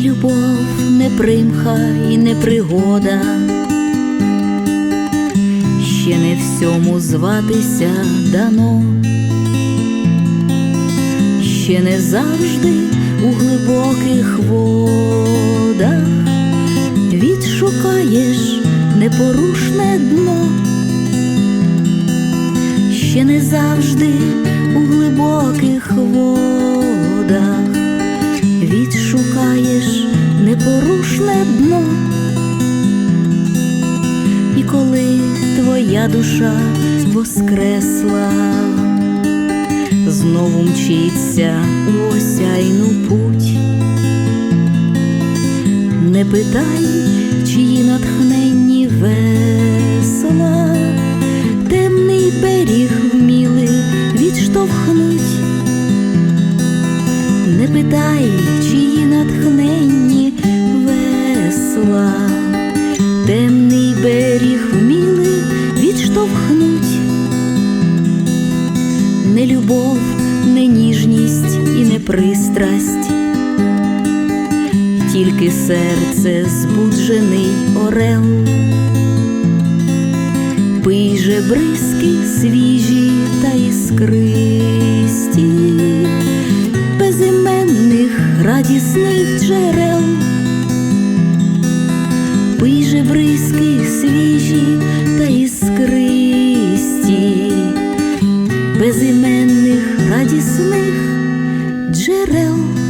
любов не примха і не пригода, ще не всьому зватися дано, ще не завжди у глибоких водах. Відшукаєш непорушне дно, ще не завжди у глибоких відшукаєш непорушне дно, і коли твоя душа воскресла, знову мчиться у осяйну путь, не питай, чиї натхненні весла, темний беріг вміли відштовхнуть. Не питай, чиї натхненні весла, темний беріг вміли відштовхнуть, не любов, не ніжність і не пристрасть, тільки серце збуджений орел, пий же бризки свіжі та іскристі радісних джерел, пий же бризки свіжі та іскристі, безіменних радісних джерел.